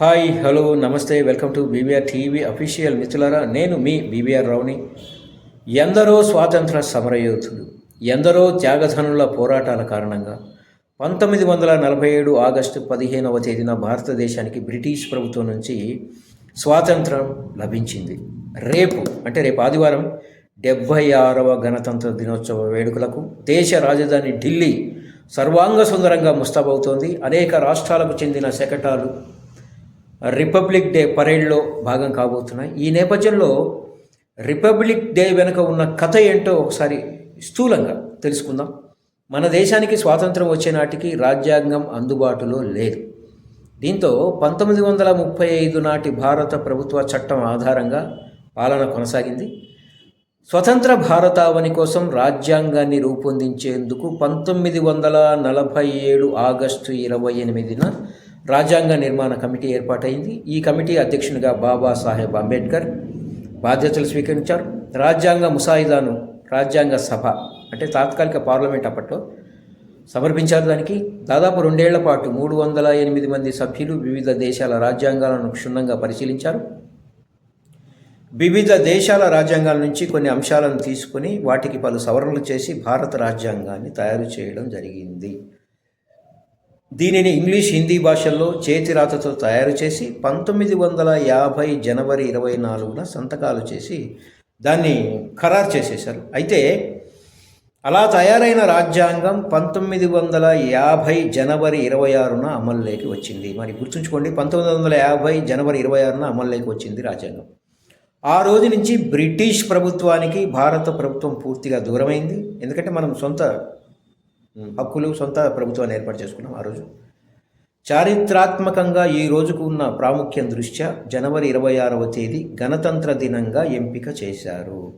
Hi hello నమస్తే welcome to BBR TV official మిత్రులారా నేను మీ బీబీఆర్ రావుని ఎందరో స్వాతంత్ర సమరయోధులు ఎందరో త్యాగధనుల పోరాటాల కారణంగా పంతొమ్మిది వందల నలభై ఏడు ఆగస్టు పదిహేనవ తేదీన భారతదేశానికి బ్రిటిష్ ప్రభుత్వం నుంచి స్వాతంత్రం లభించింది. రేపు అంటే రేపు ఆదివారం డెబ్భై ఆరవ గణతంత్ర దినోత్సవ వేడుకలకు దేశ రాజధాని ఢిల్లీ సర్వాంగ సుందరంగా ముస్తాబవుతోంది. అనేక రాష్ట్రాలకు చెందిన శకటాలు రిపబ్లిక్ డే పరేడ్లో భాగం కాబోతున్నాయి. ఈ నేపథ్యంలో రిపబ్లిక్ డే వెనుక ఉన్న కథ ఏంటో ఒకసారి స్థూలంగా తెలుసుకుందాం. మన దేశానికి స్వాతంత్రం వచ్చే నాటికి రాజ్యాంగం అందుబాటులో లేదు. దీంతో పంతొమ్మిది వందల ముప్పై ఐదు నాటి భారత ప్రభుత్వ చట్టం ఆధారంగా పాలన కొనసాగింది. స్వతంత్ర భారతావని కోసం రాజ్యాంగాన్ని రూపొందించేందుకు పంతొమ్మిది వందల నలభై ఏడు ఆగస్టు ఇరవై ఎనిమిదిన రాజ్యాంగ నిర్మాణ కమిటీ ఏర్పాటైంది. ఈ కమిటీ అధ్యక్షునిగా బాబాసాహెబ్ అంబేద్కర్ బాధ్యతలు స్వీకరించారు. రాజ్యాంగ ముసాయిదాను రాజ్యాంగ సభ అంటే తాత్కాలిక పార్లమెంట్ అప్పట్లో సమర్పించారు దానికి. దాదాపు రెండేళ్ళ పాటు మూడు వందల ఎనిమిది మంది సభ్యులు వివిధ దేశాల రాజ్యాంగాలను క్షుణ్ణంగా పరిశీలించారు. వివిధ దేశాల రాజ్యాంగాల నుంచి కొన్ని అంశాలను తీసుకొని వాటికి పలు సవరణలు చేసి భారత రాజ్యాంగాన్ని తయారు చేయడం జరిగింది. దీనిని ఇంగ్లీష్ హిందీ భాషల్లో చేతిరాతతో తయారు చేసి పంతొమ్మిది వందల యాభై జనవరి ఇరవై నాలుగున సంతకాలు చేసి దాన్ని ఖరారు చేసేశారు. అయితే అలా తయారైన రాజ్యాంగం పంతొమ్మిది వందల యాభై జనవరి ఇరవై ఆరున అమల్లోకి వచ్చింది. మరి గుర్తుంచుకోండి పంతొమ్మిది వందల యాభై జనవరి ఇరవై ఆరున అమల్లోకి వచ్చింది రాజ్యాంగం. ఆ రోజు నుంచి బ్రిటిష్ ప్రభుత్వానికి భారత ప్రభుత్వం పూర్తిగా దూరమైంది. ఎందుకంటే మనం సొంత హక్కులు సొంత ప్రభుత్వాన్ని ఏర్పాటు చేసుకున్నాం ఆ రోజు. చారిత్రాత్మకంగా ఈ రోజుకు ఉన్న ప్రాముఖ్యం దృష్ట్యా జనవరి ఇరవై ఆరవ తేదీ గణతంత్ర దినంగా ఎంపిక చేశారు.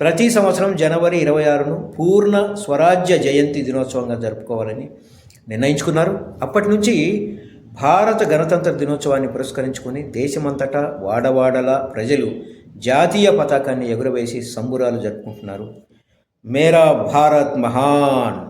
ప్రతి సంవత్సరం జనవరి ఇరవై ఆరును పూర్ణ స్వరాజ్య జయంతి దినోత్సవంగా జరుపుకోవాలని నిర్ణయించుకున్నారు. అప్పటి నుంచి భారత గణతంత్ర దినోత్సవాన్ని పురస్కరించుకొని దేశమంతటా వాడవాడల ప్రజలు జాతీయ పతాకాన్ని ఎగురవేసి సంబురాలు జరుపుకుంటున్నారు. మేరా భారత్ మహాన్!